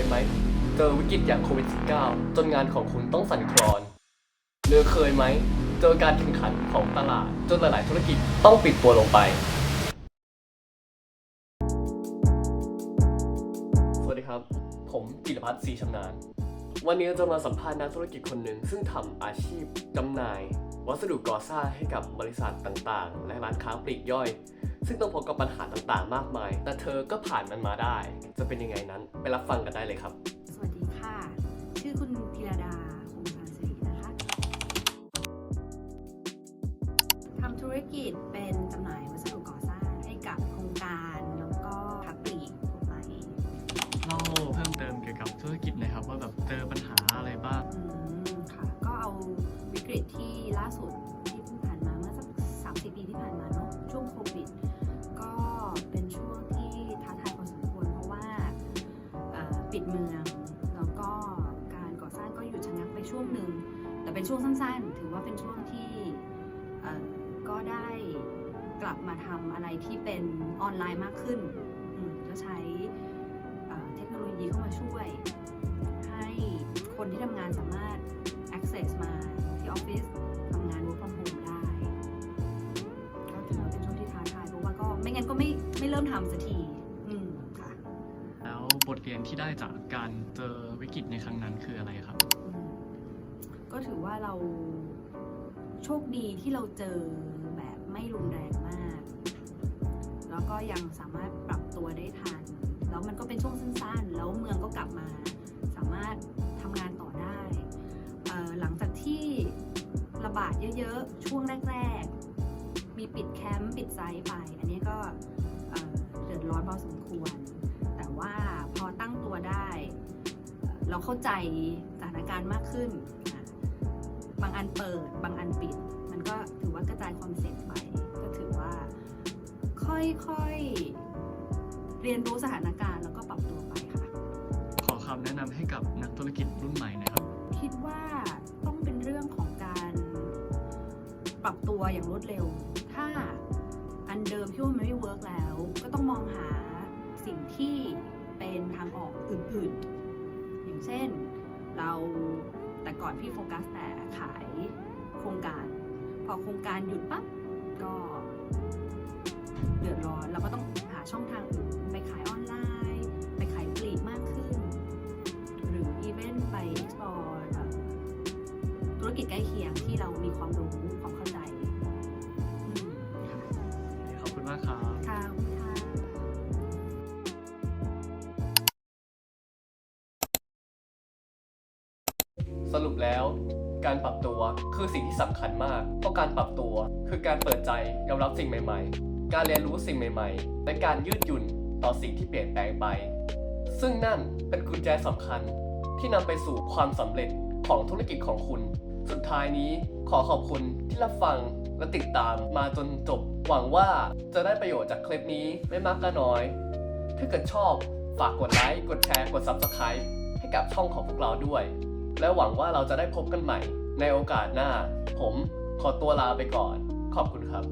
ยไหมเจอวิกฤตอย่างโควิด -19 จนงานของคุณต้องสั่นคลอน หรือเคยไหม เจอการแข่งขันของตลาด จนหลาย ๆ ธุรกิจต้องปิดตัวลงไป สวัสดีครับ ผมจิรพัฒน์ศรีชำนาญ วันนี้เราจะมาสัมภาษณ์นักธุรกิจคนหนึ่ง ซึ่งทำอาชีพจำหน่าย วัสดุก่อสร้างให้กับบริษัทต่าง ๆ และร้านค้าปลีกย่อย ซึ่งต้องพบกับปัญหาต่างๆ มากมาย แต่เธอก็ผ่านมันมาได้ จะเป็นยังไงนั้นไปรับฟังกันได้เลยครับ สวัสดีค่ะ ชื่อคุณพิรดาคงคาสิรินะคะทำธุรกิจเป็นจำหน่ายวัสดุก่อสร้างให้กับโครงการแล้วก็ค้าปลีกทั่วไป เล่าเพิ่มเติมเกี่ยวกับธุรกิจหน่อยครับว่าแบบเจอปัญ เมือง แล้วก็การก่อสร้างก็หยุดชะงักไปช่วงหนึ่ง แต่เป็นช่วงสั้นๆ ถือว่าเป็นช่วงที่ก็ได้กลับมาทำอะไรที่เป็นออนไลน์มากขึ้นก็ใช้เทคโนโลยีเข้ามาช่วย ให้คนที่ทำงานสามารถ access มาที่ออฟฟิศทำงาน work from home ได้ ก็ถือว่าเป็นช่วงที่ท้าทายเพราะว่าก็ไม่งั้นก็ไม่ไม่เริ่มทำสักที บทเรียนที่ได้จากการเจอวิกฤตในครั้งนั้นคืออะไรครับ ก็ถือว่าเราโชคดีที่เราเจอแบบไม่รุนแรงมาก แล้วก็ยังสามารถปรับตัวได้ทัน แล้วมันก็เป็นช่วงสั้นๆ แล้วเมืองก็กลับมา สามารถทำงานต่อได้ หลังจากที่ระบาดเยอะๆ ช่วงแรกๆ มีปิดแคมป์ปิดไซต์ไป อันนี้ก็เดือดร้อนพอสมควร แต่ว่า เราเข้าใจสถานการณ์มากขึ้นอะบางอันเปิด บางอันปิด มันก็ถือว่ากระจายความเสี่ยงไป ก็ถือว่าค่อยๆ เรียนรู้สถานการณ์แล้วก็ปรับตัวไปค่ะ ขอคำแนะนำให้กับนักธุรกิจรุ่นใหม่หนะครับ คิดว่าต้องเป็นเรื่องของการปรับตัวอย่างรวดเร็ว ถ้าอันเดิมที่ว่ามันไม่เวิร์กแล้ว ก็ต้องมองหาสิ่งที่เป็นทางออกอื่นๆ ก่อนพี่โฟกัสแต่ขายโครงการ พอโครงการหยุดปั๊บก็เดือดร้อนเราก็ต้องหาช่องทางอื่นไปขายออนไลน์ สรุปแล้ว การปรับตัวคือสิ่งที่สำคัญมาก เพราะการปรับตัวคือการเปิดใจยอมรับสิ่งใหม่ ๆ การเรียนรู้สิ่งใหม่ ๆ และการยืดหยุ่นต่อสิ่งที่เปลี่ยนแปลงไป ซึ่งนั่นเป็นกุญแจสำคัญที่นำไปสู่ความสำเร็จของธุรกิจของคุณ สุดท้ายนี้ขอขอบคุณที่รับฟังและติดตามมาจนจบ หวังว่าจะได้ประโยชน์จากคลิปนี้ไม่มากก็น้อย ถ้าเกิดชอบฝากกดไลค์ กดแชร์ กด Subscribe ให้กับช่องของพวกเราด้วย และหวังว่าเราจะได้พบกันใหม่ในโอกาสหน้า ผมขอตัวลาไปก่อน ขอบคุณครับ